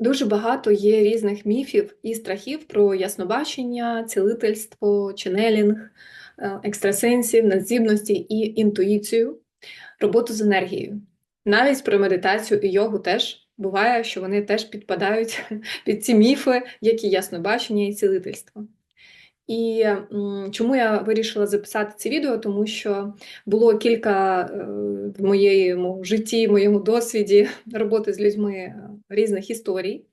Дуже багато є різних міфів і страхів про яснобачення, цілительство, ченелінг, е, екстрасенсів, надзібності і інтуїцію, роботу з енергією. Навіть про медитацію і йогу теж буває, що вони теж підпадають під ці міфи, як і яснобачення і цілительство. І чому я вирішила записати це відео? Тому що було кілька е, в моєму житті, в моєму досвіді роботи з людьми е, різних історій.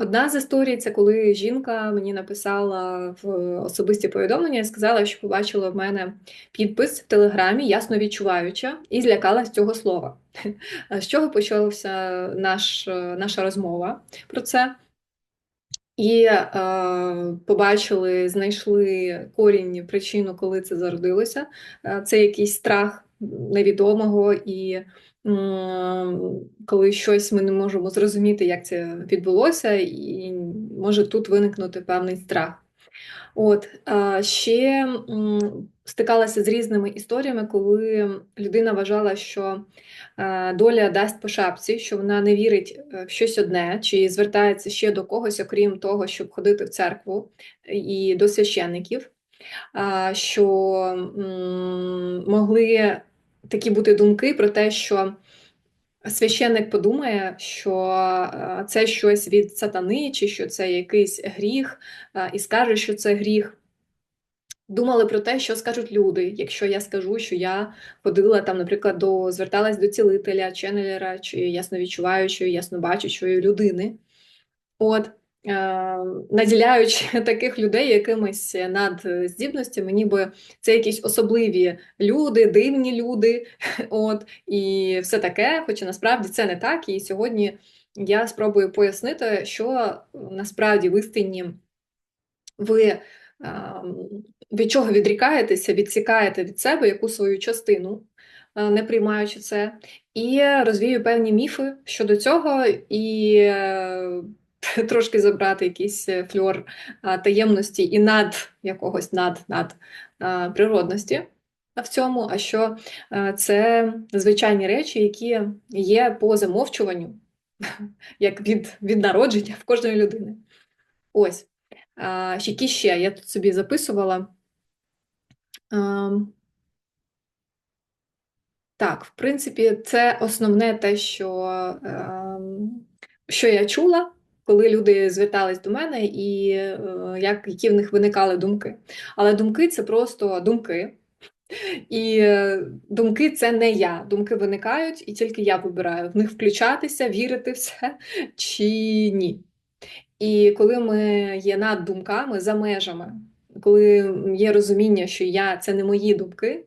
Одна з історій це коли жінка мені написала в особисті повідомлення і сказала, що побачила в мене підпис в телеграмі, ясно відчуваюча, і злякалась цього слова. З чого почалася наш, е, наша розмова про це? І е, побачили, знайшли корінь, причину, коли це зародилося. Е, Це якийсь страх невідомого, і е, коли щось ми не можемо зрозуміти, як це відбулося, і може тут виникнути певний страх. От ще стикалася з різними історіями, коли людина вважала, що е, доля дасть по шапці, що вона не вірить е, в щось одне, чи звертається ще до когось, окрім того, щоб ходити в церкву і до священників, що могли такі бути думки про те, що священник подумає, що е, це щось від сатани, чи що це якийсь гріх, е, і скаже, що це гріх. Думали про те, що скажуть люди, якщо я скажу, що я ходила там, наприклад, до зверталась до цілителя, ченнелера, чи ясновідчуваючої, яснобачучої людини. От, наділяючи таких людей якимись надздібностями, ніби це якісь особливі люди, дивні люди, от, і все таке, хоча насправді це не так. І сьогодні я спробую пояснити, що насправді в істині ви від чого відрікаєтеся, відсікаєте від себе яку свою частину, е, не приймаючи це, і розвію певні міфи щодо цього, і е, трошки забрати якийсь фльор е, таємності і над якогось над над природності в цьому, а що це звичайні речі, які є по замовчуванню, як від, від народження в кожної людини. Ось. Які ще я тут собі записувала. Так, в принципі, це основне те, що, що я чула, коли люди звертались до мене, і як, які в них виникали думки. Але думки це просто думки. І думки це не я. Думки виникають, і тільки я вибираю в них включатися, вірити в це чи ні. І коли ми є над думками за межами, коли є розуміння, що я це не мої думки,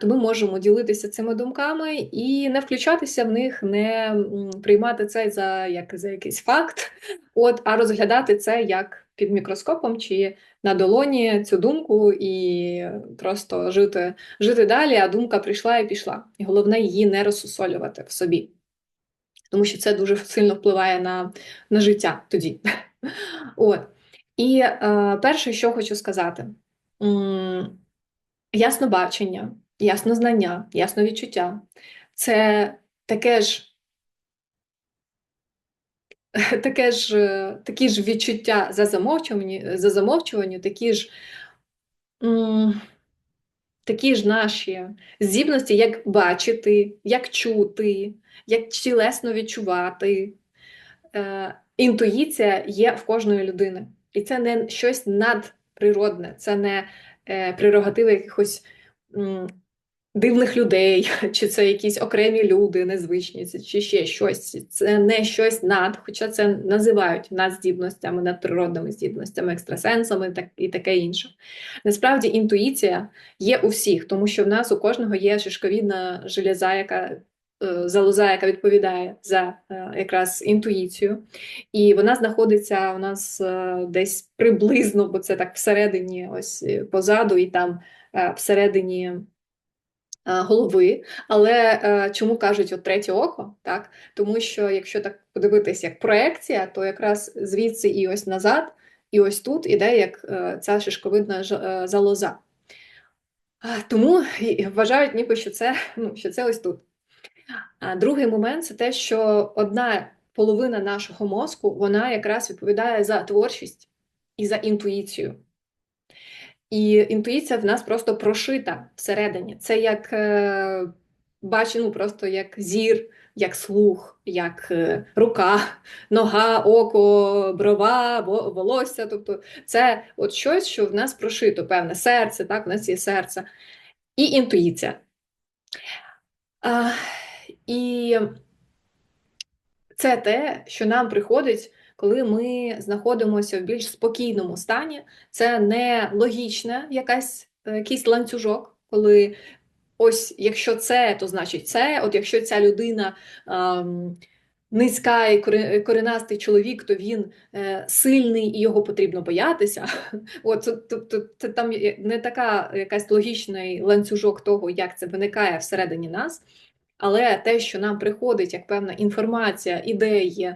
то ми можемо ділитися цими думками і не включатися в них, не приймати це за як за якийсь факт, от, а розглядати це як під мікроскопом чи на долоні цю думку і просто жити, жити далі, а думка прийшла і пішла. І головне її не розсусолювати в собі тому що це дуже сильно впливає на на життя тоді. От. І е, перше, що хочу сказати: М яснобачення, яснознання, ясновідчуття це таке ж. Таке ж, такі ж відчуття за замовчування, за замовчування, такі ж м, такі ж наші здібності, як бачити, як чути, як тілесно відчувати. Е, Інтуїція є в кожної людини. І це не щось надприродне, це не е, прерогатива якихось дивних людей, чи це якісь окремі люди, незвичні, чи ще щось. Це не щось над, хоча це називають надздібностями, надприродними здібностями, екстрасенсами і таке інше. Насправді інтуїція є у всіх, тому що в нас у кожного є шишковідна железа, яка. Е, залоза, яка відповідає за е, якраз інтуїцію, і вона знаходиться у нас е, десь приблизно, бо це так всередині, ось позаду, і там всередині Е, голови. Але е, чому кажуть от третє око? Так? Тому що якщо так подивитись як проекція, то якраз звідси і ось назад, і ось тут іде як е, ця шишковидна ж залоза. Тому вважають, ніби що це, ну, що це ось тут. А другий момент це те, що одна половина нашого мозку, вона якраз відповідає за творчість і за інтуїцію. І інтуїція в нас просто прошита всередині. Це як е, бачу, ну просто як зір, як слух, як е, рука, нога, око, брова, волосся. Тобто це от щось, що в нас прошито, певне серце, так, у нас є серце, і інтуїція. І це те, що нам приходить, коли ми знаходимося в більш спокійному стані. Це не логічне якась, е, якийсь ланцюжок, коли ось якщо це, то значить це. От якщо ця людина ем, низька і коренастий чоловік, то він е, сильний і його потрібно боятися. От, тобто це там не така якась логічний ланцюжок того, як це виникає всередині нас. Але те, що нам приходить як певна інформація, ідеї,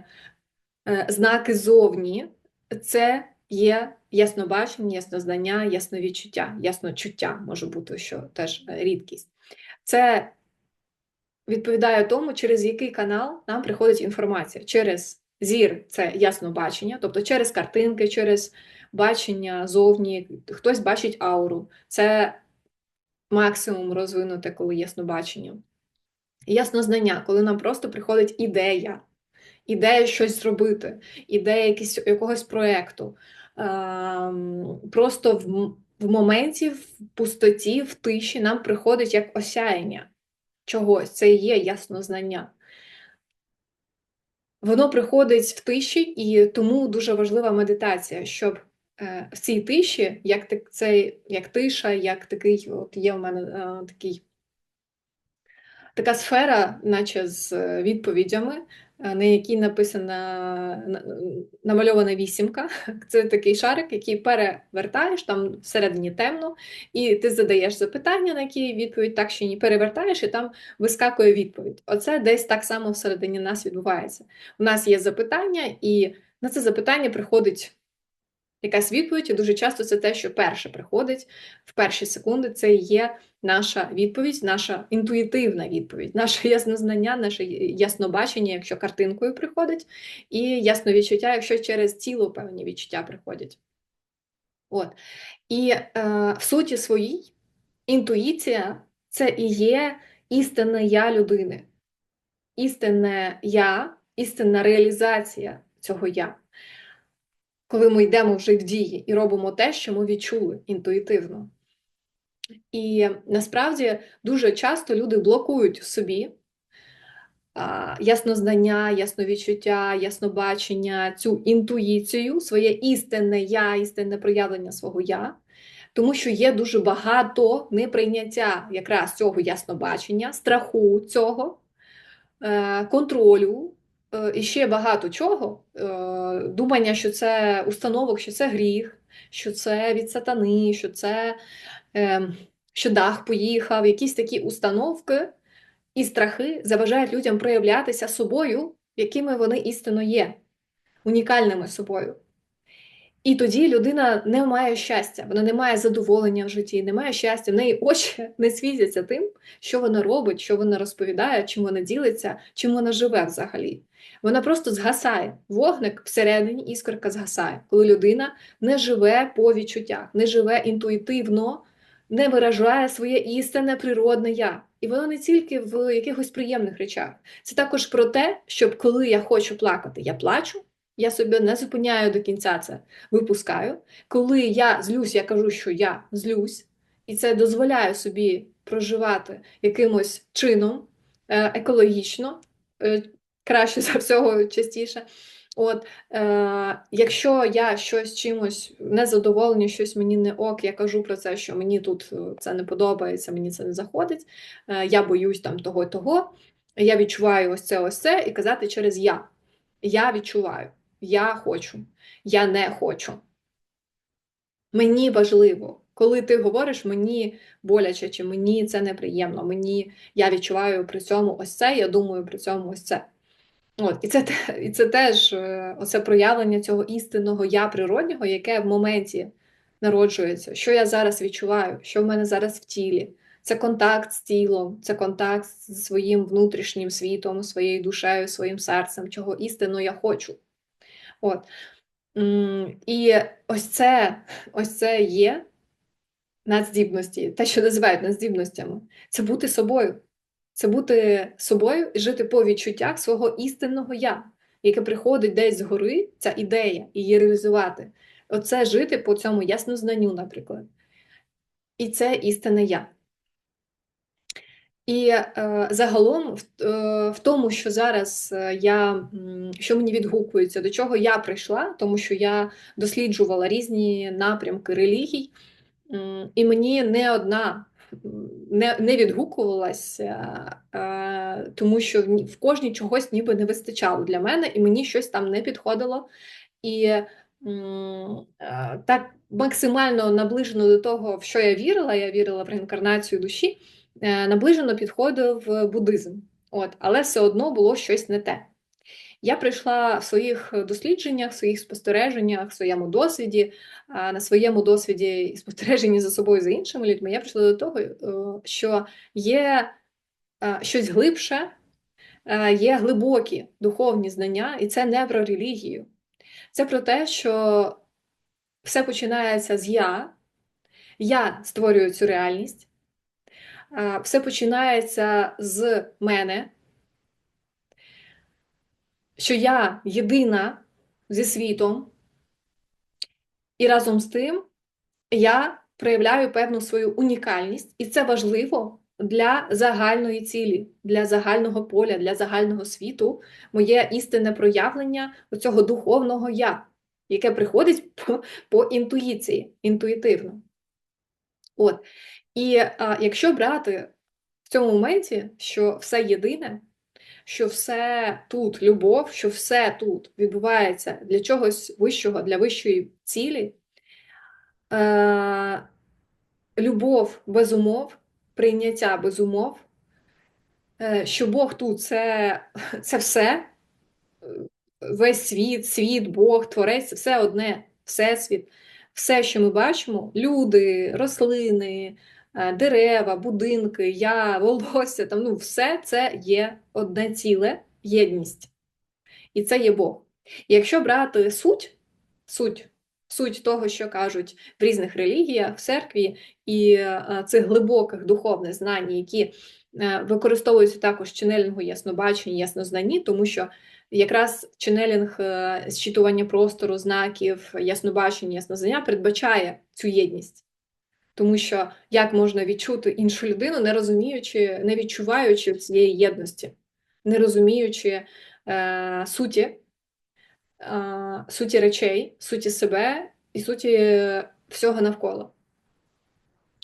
е, знаки зовні, це є яснобачення, яснознання, ясновідчуття, ясночуття може бути, що теж е, рідкість. Це відповідає тому, через який канал нам приходить інформація. Через зір це яснобачення, тобто через картинки, через бачення зовні. Хтось бачить ауру. Це максимум розвинуте, коли яснобачення. Яснознання, коли нам просто приходить ідея, ідея щось зробити, ідея якісь, якогось проєкту. Ем, просто в, в моменті, в пустоті, в тиші нам приходить як осяяння чогось, це і є яснознання. Воно приходить в тиші, і тому дуже важлива медитація, щоб е, в цій тиші, як цей, як тиша, як такий, от є в мене е, такий така сфера, наче з е, відповідями, е, на якій написана на- намальована вісімка. Це такий шарик, який перевертаєш, там всередині темно, і ти задаєш запитання, на які відповідь так чи ні, перевертаєш, і там вискакує відповідь. Оце десь так само всередині нас відбувається. У нас є запитання, і на це запитання приходить якась відповідь, і дуже часто це те, що перше приходить в перші секунди, це є наша відповідь, наша інтуїтивна відповідь, наше яснознання, наше яснобачення, якщо картинкою приходить, і ясновідчуття, якщо через тіло певні відчуття приходять. От. І е, в суті своїй інтуїція це і є істинне я людини, істинне я, істинна реалізація цього я. Коли ми йдемо вже в дії і робимо те, що ми відчули інтуїтивно. І насправді дуже часто люди блокують в собі яснознання, ясновідчуття, яснобачення, цю інтуїцію, своє істинне я, істинне проявлення свого я, тому що є дуже багато неприйняття якраз цього яснобачення, страху цього, е, контролю. Е, І ще багато чого, е, думання, що це установок, що це гріх, що це від сатани, що це ем, що дах поїхав, якісь такі установки і страхи заважають людям проявлятися собою, якими вони істинно є, унікальними собою. І тоді людина не має щастя, вона не має задоволення в житті, не має щастя, в неї очі не світяться тим, що вона робить, що вона розповідає, чим вона ділиться, чим вона живе взагалі. Вона просто згасає. Вогник всередині іскорка згасає, коли людина не живе по відчуттях, не живе інтуїтивно, не виражає своє істинне природне я. І воно не тільки в якихось приємних речах. Це також про те, щоб коли я хочу плакати, я плачу. Я себе не зупиняю до кінця це випускаю. Коли я злюсь, я кажу, що я злюсь, і це дозволяю собі проживати якимось чином е, екологічно, е, краще за всього частіше. От, е, якщо я щось чимось незадоволення, щось мені не ок, я кажу про це, що мені тут е, це не подобається, мені це не заходить, е, я боюсь там того, того, я відчуваю ось це, ось це, і казати через я. Я відчуваю, я хочу, я не хочу. Мені важливо, коли ти говориш, мені боляче, чи мені це неприємно, мені я відчуваю при цьому ось це, я думаю при цьому ось це. От, і це, і це теж е, оце проявлення цього істинного я природнього, яке в моменті народжується, що я зараз відчуваю, що в мене зараз в тілі, це контакт з тілом, це контакт зі своїм внутрішнім світом, своєю душею, своїм серцем, чого істинно я хочу. От. І ось це, ось це є надздібності, те, що називають надздібностями, це бути собою. Це бути собою і жити по відчуттях свого істинного я, яке приходить десь згори, ця ідея, і її реалізувати. Оце жити по цьому яснознанню, наприклад. І це істинне я. І е, загалом в, е, в тому, що зараз е, я що мені відгукується, до чого я прийшла, тому що я досліджувала різні напрямки релігій, і мені не одна не, не відгукувалася, тому що в, кожній чогось ніби не вистачало для мене, і мені щось там не підходило. І так максимально наближено до того, в що я вірила, я вірила в реінкарнацію душі, е, наближено підходив е, буддизм. От, але все одно було щось не те. Я прийшла в своїх дослідженнях, в своїх спостереженнях, в своєму досвіді, на своєму досвіді і спостереженні за собою за іншими людьми. Я прийшла до того, е, що є е, щось глибше, е, є глибокі духовні знання, і це не про релігію. Це про те, що все починається з я, я створюю цю реальність, все починається з мене, що я єдина зі світом, і разом з тим я проявляю певну свою унікальність, і це важливо для загальної цілі, для загального поля, для загального світу, моє істинне проявлення цього духовного я, яке приходить по, по інтуїції, інтуїтивно. От. І а, якщо брати в цьому моменті, що все єдине, що все тут любов, що все тут відбувається для чогось вищого, для вищої цілі, е, любов без умов, прийняття без умов, е, що Бог тут це, це все, весь світ, світ, Бог, Творець, все одне, всесвіт, все, що ми бачимо, люди, рослини, дерева, будинки, я, волосся, там, ну, все це є одне ціле, єдність. І це є Бог. І якщо брати суть, суть, суть того, що кажуть в різних релігіях, в церкві, і е, цих глибоких духовних знань, які е, використовуються також в ченелінгу яснобаченні, яснознанні, тому що якраз ченелінг е, зчитування простору, знаків, яснобачення, яснознання передбачає цю єдність. Тому що як можна відчути іншу людину, не розуміючи, не відчуваючи цієї єдності, не розуміючи е, суті, е, суті речей, суті себе і суті всього навколо.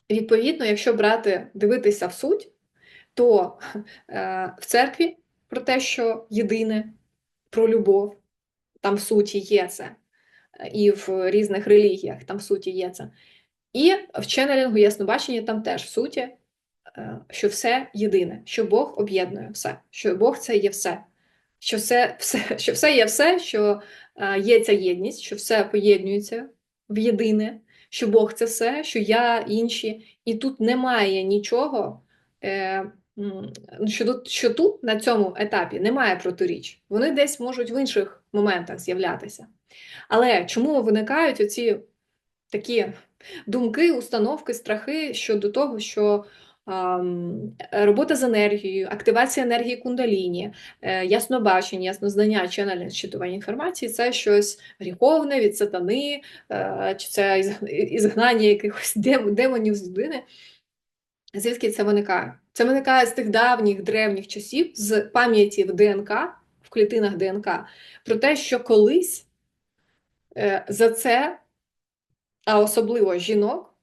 Відповідно, якщо брати, дивитися в суть, то е, в церкві про те, що єдине, про любов, там в суті є це, і в різних релігіях там в суті є це. І в ченнелінгу яснобачення там теж в суті, е, що все єдине, що Бог об'єднує все, що Бог це є все, що все, все, що все є все, що е, є ця єдність, що все поєднується в єдине, що Бог це все, що я інші, і тут немає нічого, е, що тут, що тут на цьому етапі немає протиріч. Вони десь можуть в інших моментах з'являтися. Але чому виникають оці такі думки, установки, страхи щодо того, що робота з енергією, активація енергії кундаліні, е, яснобачення, яснознання, ченнельне щитування інформації це щось гріховне від сатани, е, чи це із- ізгнання якихось демонів з людини. Звідки це виникає? Це виникає з тих давніх древніх часів, з пам'яті в ДНК, в клітинах ДНК, про те, що колись е, за це, а особливо жінок,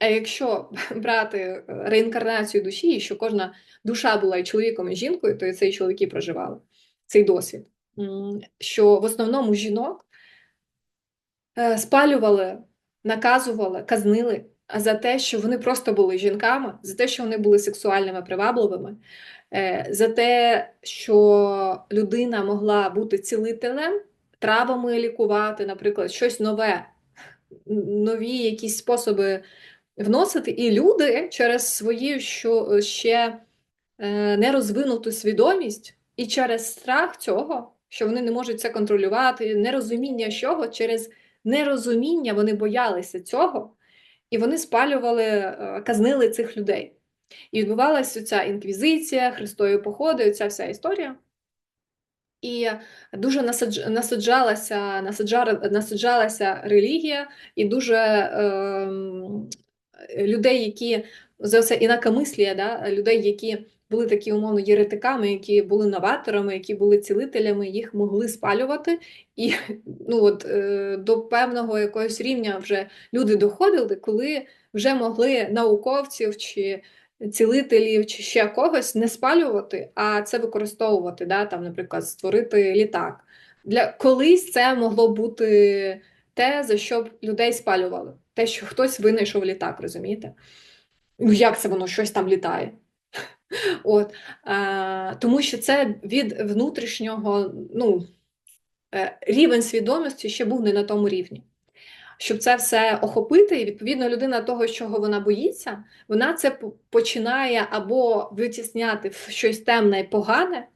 а якщо брати е, реінкарнацію душі, і що кожна душа була і чоловіком, і жінкою, то і це і чоловіки проживали цей досвід. Що в основному жінок е, спалювали, наказували, казнили за те, що вони просто були жінками, за те, що вони були сексуальними привабливими, е, за те, що людина могла бути цілителем, травами лікувати, наприклад, щось нове, нові якісь способи вносити, і люди через свою що ще е, нерозвинуту свідомість і через страх цього, що вони не можуть це контролювати, нерозуміння чого, через нерозуміння вони боялися цього, і вони спалювали, е, казнили цих людей. І відбувалася ця інквізиція, Христові походи, ця вся історія. І дуже насадж... насаджалася, насаджа... насаджалася релігія, і дуже е... людей, які за все інакомислія, да? людей, які були такі умовно єретиками, які були новаторами, які були цілителями, їх могли спалювати. І ну, от, е... до певного якогось рівня вже люди доходили, коли вже могли науковців чи цілителів чи ще когось не спалювати, а це використовувати, да, там, наприклад, створити літак. Для Колись це могло бути те, за що б людей спалювали. Те, що хтось винайшов літак, розумієте? Ну, як це воно щось там літає? От, е, Тому що це від внутрішнього ну, е, рівень свідомості ще був не на тому рівні щоб це все охопити, і відповідно людина того, чого вона боїться, вона це починає або витісняти в щось темне і погане,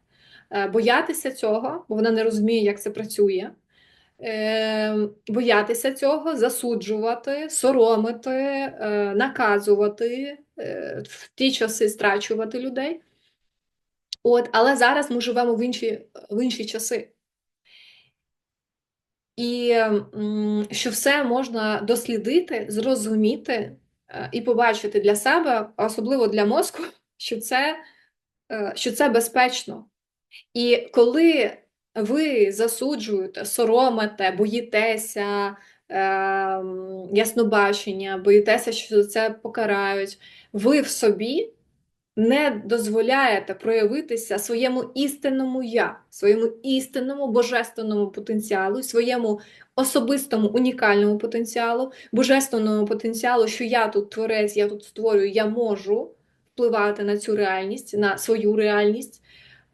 е, боятися цього, бо вона не розуміє, як це працює. Е, боятися цього, засуджувати, соромити, е, наказувати, в ті часи страчувати людей. От, Але зараз ми живемо в інші, в інші часи і що все можна дослідити, зрозуміти е, і побачити для себе, особливо для мозку, що це, е, що це безпечно. І коли ви засуджуєте, соромите, боїтеся е, яснобачення, боїтеся, що це покарають, ви в собі не дозволяєте проявитися своєму істинному я, своєму істинному божественному потенціалу, своєму особистому унікальному потенціалу, божественному потенціалу, що я тут творець, я тут створюю, я можу впливати на цю реальність, на свою реальність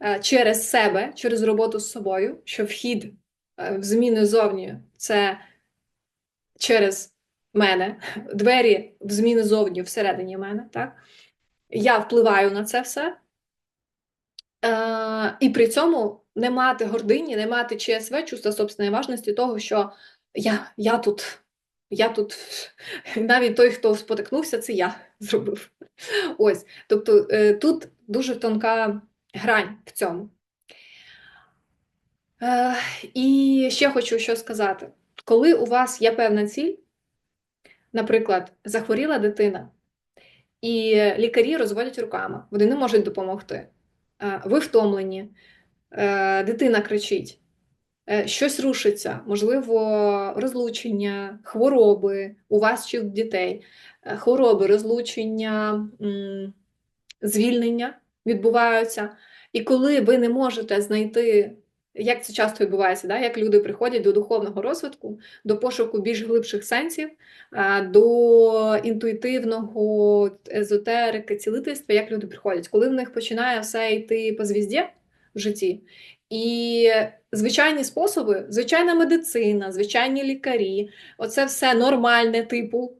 е, через себе, через роботу з собою, що вхід е, в зміни зовні це через мене, двері в зміни зовні всередині мене. так? Я впливаю на це все. Е, І при цьому не мати гордині, не мати ЧСВ, чувства собственної важності, того, що я я тут, я тут, навіть той, хто спотикнувся, це я зробив. Ось. Тобто е, тут дуже тонка грань в цьому. Е, І ще хочу що сказати: коли у вас є певна ціль, наприклад, захворіла дитина. І лікарі розводять руками, вони не можуть допомогти. Е, ви втомлені, е, дитина кричить, е, щось рушиться, можливо, розлучення, хвороби у вас чи у дітей, хвороби, розлучення, звільнення відбуваються. І коли ви не можете знайти як це часто відбувається, да? як люди приходять до духовного розвитку, до пошуку більш глибших сенсів, до інтуїтивного езотерики, цілительства, як люди приходять, коли в них починає все йти по звізді в житті. І звичайні способи, звичайна медицина, звичайні лікарі, оце все нормальне типу,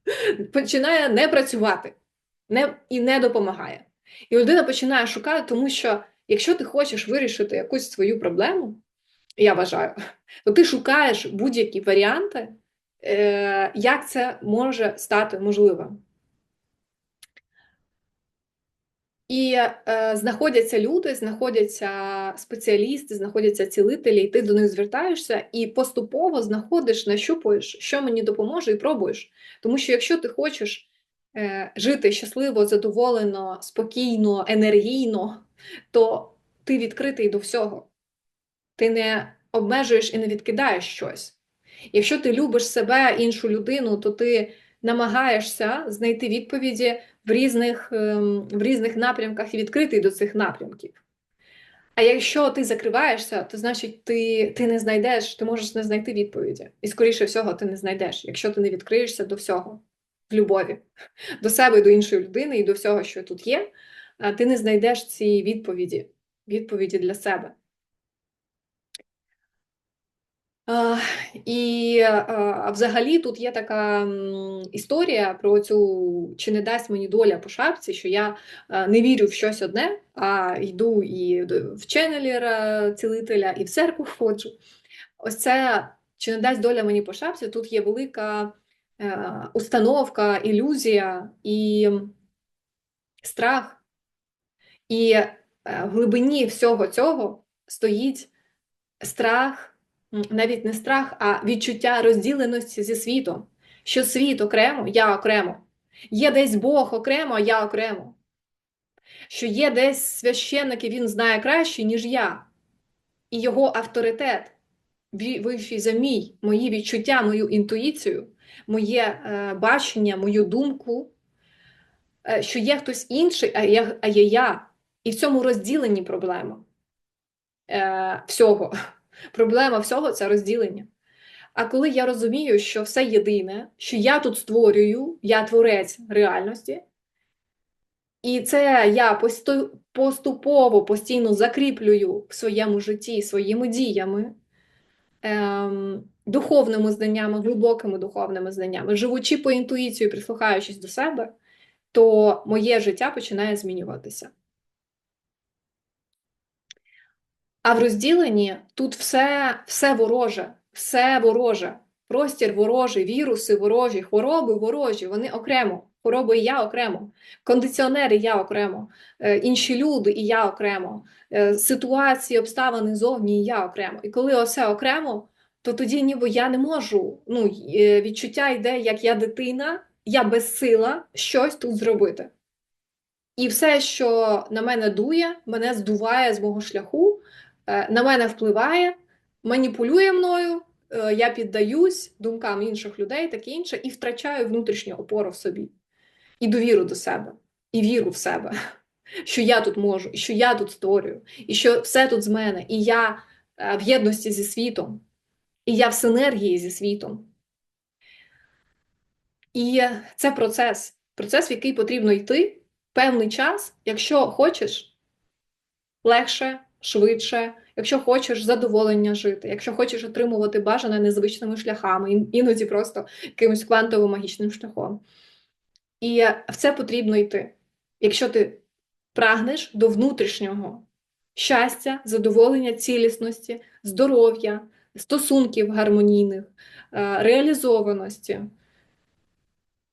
починає не працювати не, і не допомагає. І людина починає шукати, тому що. Якщо ти хочеш вирішити якусь свою проблему, я вважаю, то ти шукаєш будь-які варіанти, е, як це може стати можливим. І е, знаходяться люди, знаходяться спеціалісти, знаходяться цілителі, і ти до них звертаєшся і поступово знаходиш, нащупуєш, що мені допоможе, і пробуєш. Тому що якщо ти хочеш е, жити щасливо, задоволено, спокійно, енергійно, то ти відкритий до всього. Ти не обмежуєш і не відкидаєш щось. Якщо ти любиш себе, іншу людину, то ти намагаєшся знайти відповіді в різних ем, в різних напрямках і відкритий до цих напрямків. А якщо ти закриваєшся, то значить ти ти не знайдеш, ти можеш не знайти відповіді. І, скоріше всього, ти не знайдеш, якщо ти не відкриєшся до всього в любові, до себе, до іншої людини і до всього, що тут є, ти не знайдеш ці відповіді, відповіді для себе. І взагалі тут є така історія про цю чи не дасть мені доля по шапці, що я не вірю в щось одне, а йду і в ченнелера цілителя, і в церкву ходжу. Ось це чи не дасть доля мені по шапці, тут є велика е, установка, ілюзія і страх. І е, в глибині всього цього стоїть страх, навіть не страх, а відчуття розділеності зі світом. Що світ окремо, я окремо. Є десь Бог окремо, а я окремо. Що є десь священник, і він знає краще, ніж я. І його авторитет вищий за мій, мої відчуття, мою інтуїцію, моє е, бачення, мою думку, е, що є хтось інший, а є я. І в цьому розділенні проблема е, всього. Проблема всього це розділення. А коли я розумію, що все єдине, що я тут створюю, я творець реальності, і це я поступово постійно закріплюю в своєму житті своїми діями, ем, духовними знаннями, глибокими духовними знаннями, живучи по інтуїції, прислухаючись до себе, то моє життя починає змінюватися. А в розділенні тут все, все вороже, все вороже, простір ворожий, віруси ворожі, хвороби ворожі, вони окремо. Хвороби і я окремо, кондиціонери я окремо, е, інші люди і я окремо, е, ситуації, обставини зовні і я окремо. І коли оце окремо, то тоді ніби я не можу. Ну, е, відчуття йде, як я дитина, я безсила щось тут зробити. І все, що на мене дує, мене здуває з мого шляху, на мене впливає, маніпулює мною, е, я піддаюсь думкам інших людей, таке інше, і втрачаю внутрішню опору в собі, і довіру до себе, і віру в себе, що я тут можу, і що я тут створюю, і що все тут з мене, і я е, в єдності зі світом, і я в синергії зі світом. І це процес, процес, в який потрібно йти певний час, якщо хочеш легше, швидше, якщо хочеш задоволення жити, якщо хочеш отримувати бажане незвичними шляхами, іноді просто якимось квантовим магічним шляхом. І в це потрібно йти. Якщо ти прагнеш до внутрішнього щастя, задоволення, цілісності, здоров'я, стосунків гармонійних, е, реалізованості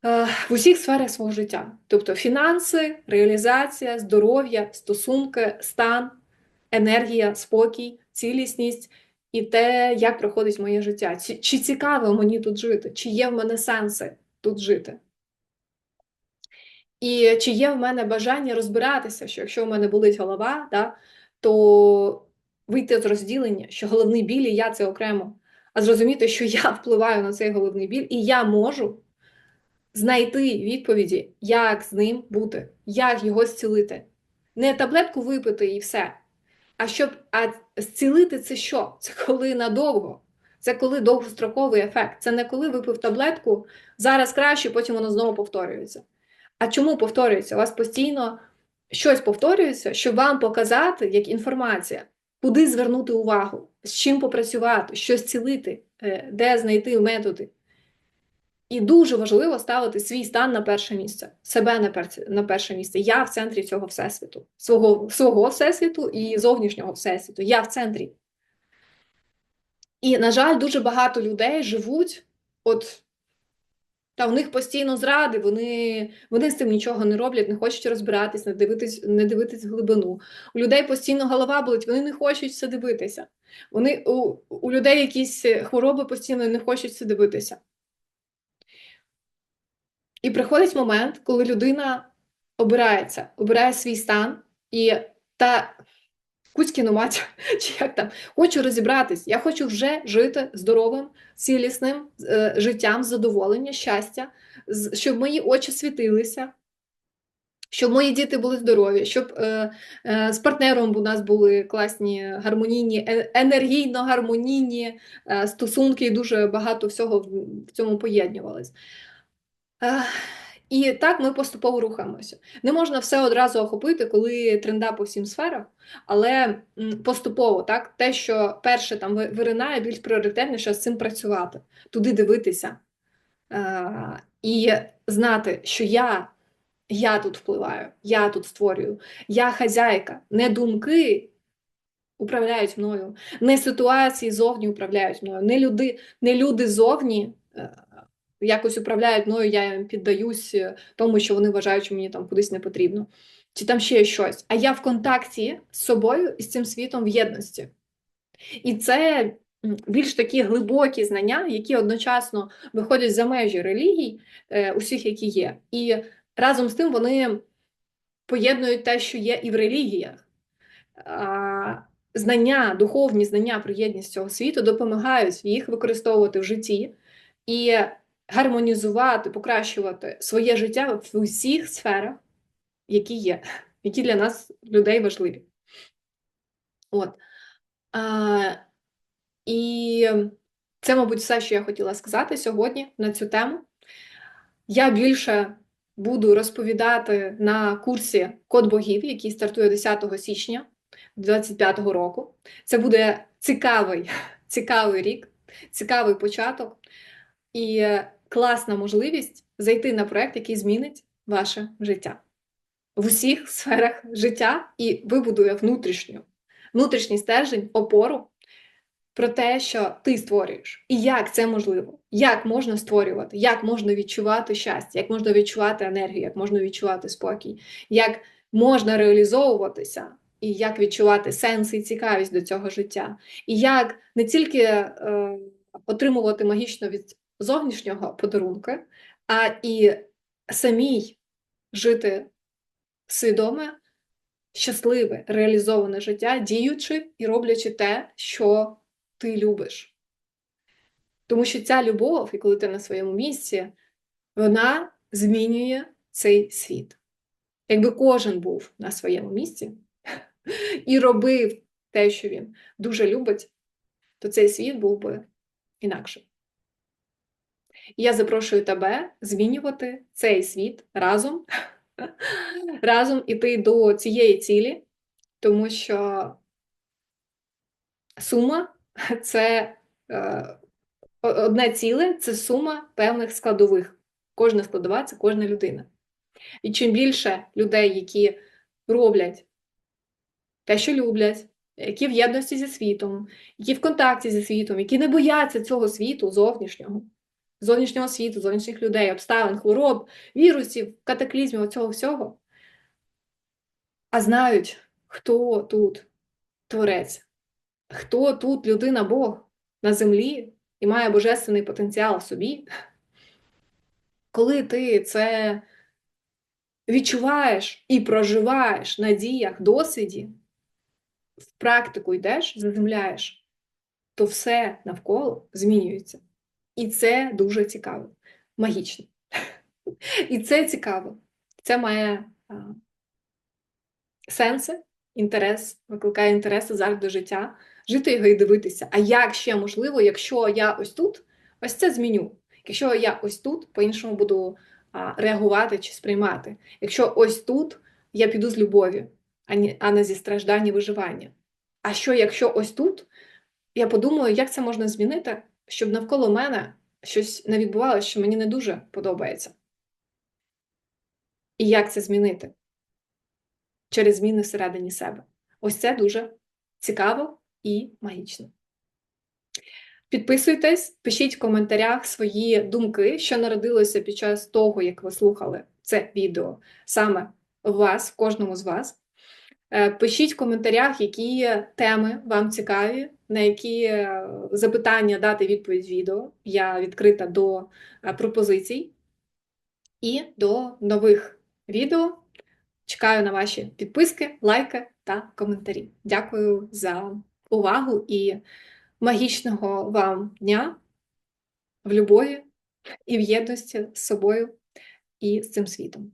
е, в усіх сферах свого життя. Тобто фінанси, реалізація, здоров'я, стосунки, стан, енергія, спокій, цілісність і те, як проходить моє життя. Чи, чи цікаво мені тут жити, чи є в мене сенси тут жити. І чи є в мене бажання розбиратися, що якщо в мене болить голова, да, то вийти з розділення, що головний біль і я це окремо, а зрозуміти, що я впливаю на цей головний біль, і я можу знайти відповіді, як з ним бути, як його зцілити. Не таблетку випити і все. А щоб а зцілити це що? Це коли надовго. Це коли довгостроковий ефект. Це не коли випив таблетку, зараз краще, потім воно знову повторюється. А чому повторюється? У вас постійно щось повторюється, щоб вам показати, як інформація, куди звернути увагу, з чим попрацювати, що зцілити, е, де знайти методи. І дуже важливо ставити свій стан на перше місце, себе на перше, на перше місце. Я в центрі цього всесвіту, свого, свого всесвіту і зовнішнього всесвіту. Я в центрі. І, на жаль, дуже багато людей живуть, от та в них постійно зради, вони, вони з цим нічого не роблять, не хочуть розбиратись, не дивитись, не дивитись глибину. У людей постійно голова болить, вони не хочуть це дивитися. Вони, у, у людей якісь хвороби постійно не хочуть це дивитися. І приходить момент, коли людина обирається, обирає свій стан і та Кузькіну мать, чи як там, хочу розібратись, я хочу вже жити здоровим, цілісним е, життям, задоволення, щастя, щоб мої очі світилися, щоб мої діти були здорові, щоб е, е, з партнером у нас були класні, гармонійні, е- енергійно гармонійні е, стосунки, і дуже багато всього в, в цьому поєднувалось. Е, І так ми поступово рухаємося. Не можна все одразу охопити, коли тренда по всім сферах, але поступово так, те, що перше там виринає, більш пріоритетніше з цим працювати, туди дивитися е і знати, що я я тут впливаю, я тут створюю, я хазяйка, не думки управляють мною, не ситуації зовні управляють мною, не люди, не люди зовні. Якось управляють мною, я їм піддаюсь е, тому, що вони вважають, що мені там кудись не потрібно, чи там ще щось. А я в контакті з собою і з цим світом в єдності. І це більш такі глибокі знання, які одночасно виходять за межі релігій, е, усіх, які є. І разом з тим вони поєднують те, що є і в релігіях. Знання, духовні знання про єдність цього світу допомагають їх використовувати в житті. І гармонізувати, покращувати своє життя в усіх сферах, які є, які для нас, людей, важливі. От. А, І це, мабуть, все, що я хотіла сказати сьогодні на цю тему. Я більше буду розповідати на курсі Код богів, який стартує 10 січня 2025 року. Це буде цікавий, цікавий рік, цікавий початок. І класна можливість зайти на проект, який змінить ваше життя. В усіх сферах життя і вибудує внутрішню, внутрішній стержень, опору про те, що ти створюєш, і як це можливо, як можна створювати, як можна відчувати щастя, як можна відчувати енергію, як можна відчувати спокій, як можна реалізовуватися. І як відчувати сенс і цікавість до цього життя, і як не тільки е, отримувати магічно від зовнішнього подарунка, а і самій жити свідоме, щасливе, реалізоване життя, діючи і роблячи те, що ти любиш. Тому що ця любов, і коли ти на своєму місці, вона змінює цей світ. Якби кожен був на своєму місці і робив те, що він дуже любить, то цей світ був би інакшим. І я запрошую тебе змінювати цей світ разом, разом іти до цієї цілі, тому що сума це е, одне ціле це сума певних складових. Кожна складова це кожна людина. І чим більше людей, які роблять те, що люблять, які в єдності зі світом, які в контакті зі світом, які не бояться цього світу зовнішнього зовнішнього світу, зовнішніх людей, обставин, хвороб, вірусів, катаклізмів, оцього всього, а знають, хто тут творець, хто тут людина Бог на землі і має божественний потенціал в собі. Коли ти це відчуваєш і проживаєш на діях, досвіді, в практику йдеш, заземляєш, то все навколо змінюється. І це дуже цікаво, магічно. І це цікаво. Це має а, сенси, інтерес, викликає інтерес зараз до життя, жити його і дивитися. А як ще можливо, якщо я ось тут, ось це зміню. Якщо я ось тут по-іншому буду а, реагувати чи сприймати. Якщо ось тут я піду з любові, а не зі страждання і виживання. А що, якщо ось тут я подумаю, як це можна змінити? Щоб навколо мене щось не відбувалося, що мені не дуже подобається. І як це змінити? Через зміни всередині себе. Ось це дуже цікаво і магічно. Підписуйтесь, пишіть в коментарях свої думки, що народилося під час того, як ви слухали це відео саме вас, кожному з вас. Е, пишіть в коментарях, які теми вам цікаві, на які е, запитання дати відповідь відео. Я відкрита до е, пропозицій і до нових відео. Чекаю на ваші підписки, лайки та коментарі. Дякую за увагу і магічного вам дня в любові і в єдності з собою і з цим світом.